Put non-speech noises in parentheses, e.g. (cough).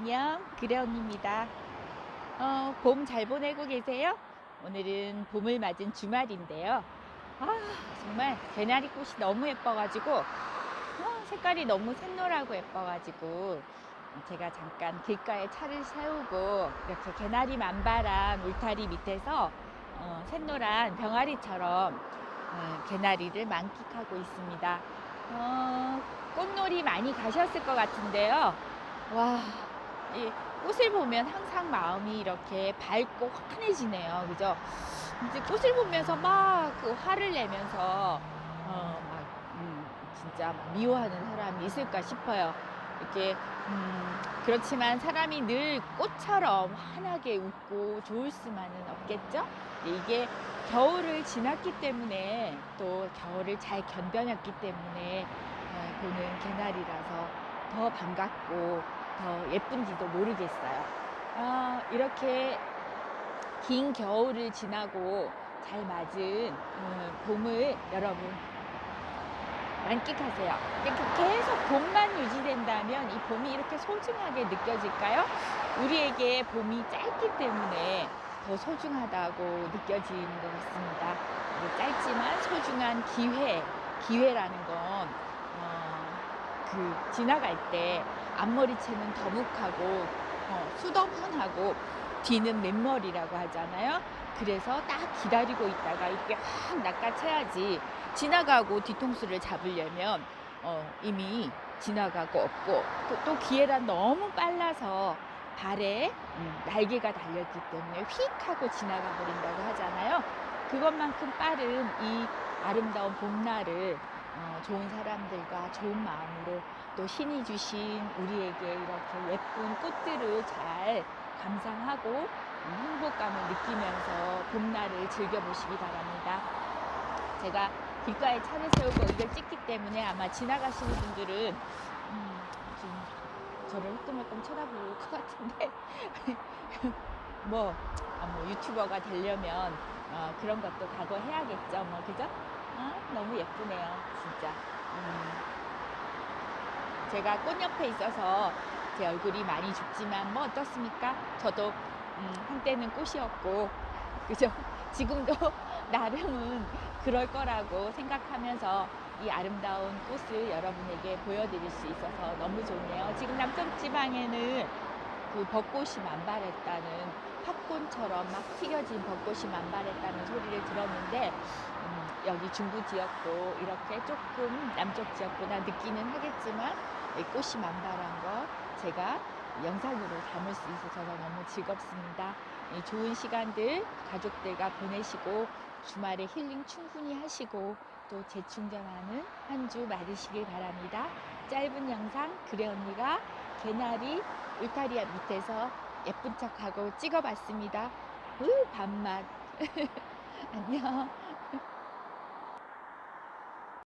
안녕, 그래 언니입니다. 어, 봄 잘 보내고 계세요? 오늘은 봄을 맞은 주말인데요. 아, 정말 개나리 꽃이 너무 예뻐가지고, 아, 색깔이 너무 샛노라고 예뻐가지고, 제가 잠깐 길가에 차를 세우고, 이렇게 개나리 만바람 울타리 밑에서, 어, 샛노란 병아리처럼, 어, 개나리를 만끽하고 있습니다. 어, 꽃놀이 많이 가셨을 것 같은데요. 와, 이 꽃을 보면 항상 마음이 이렇게 밝고 환해지네요. 그죠? 이제 꽃을 보면서 막 그 화를 내면서, 어, 막, 음, 진짜 막 미워하는 사람이 있을까 싶어요. 이렇게, 음, 그렇지만 사람이 늘 꽃처럼 환하게 웃고 좋을 수만은 없겠죠? 이게 겨울을 지났기 때문에 또 겨울을 잘 견뎌냈기 때문에 어, 보는 개나리라서 더 반갑고 더 예쁜지도 모르겠어요. 아, 이렇게 긴 겨울을 지나고 잘 맞은 어, 봄을 여러분 만끽하세요. 계속 봄만 유지된다면 이 봄이 이렇게 소중하게 느껴질까요? 우리에게 봄이 짧기 때문에 더 소중하다고 느껴지는 것 같습니다. 뭐 짧지만 소중한 기회, 기회라는 건, 어, 그, 지나갈 때 앞머리채는 더묵하고, 어, 수더분하고, 뒤는 맨머리라고 하잖아요. 그래서 딱 기다리고 있다가 이렇게 확 낚아채야지 지나가고 뒤통수를 잡으려면 어, 이미 지나가고 없고 또, 또 기회란 너무 빨라서 발에 음, 날개가 달렸기 때문에 휙 하고 지나가 버린다고 하잖아요. 그것만큼 빠른 이 아름다운 봄날을 어, 좋은 사람들과 좋은 마음으로 또 신이 주신 우리에게 이렇게 예쁜 꽃들을 잘 감상하고 음, 행복감을 느끼면서 봄날을 즐겨보시기 바랍니다. 제가 길가에 차를 세우고 이걸 찍기 때문에 아마 지나가시는 분들은 음, 좀 저를 흐끔흐끔 쳐다볼 것 같은데 (laughs) 뭐, 아, 뭐 유튜버가 되려면 어, 그런 것도 각오해야겠죠 뭐 그죠? 아, 너무 예쁘네요 진짜 음, 제가 꽃 옆에 있어서 제 얼굴이 많이 죽지만 뭐 어떻습니까? 저도 음, 한때는 꽃이었고 (laughs) 그죠? 지금도 (laughs) 나름은 그럴 거라고 생각하면서 이 아름다운 꽃을 여러분에게 보여드릴 수 있어서 너무 좋네요. 지금 남쪽 지방에는 그 벚꽃이 만발했다는 팝콘처럼 막 튀겨진 벚꽃이 만발했다는 소리를 들었는데 음, 여기 중부 지역도 이렇게 조금 남쪽 지역보다 늦기는 하겠지만 이 꽃이 만발한 거 제가 영상으로 담을 수 있어서 너무 즐겁습니다. 이 좋은 시간들 가족들과 보내시고 주말에 힐링 충분히 하시고 또 재충전하는 한 주 맞으시길 바랍니다. 짧은 영상 그래 언니가 개나리 울타리 밑에서 예쁜 척하고 찍어봤습니다. 으 밥맛. (laughs) 안녕.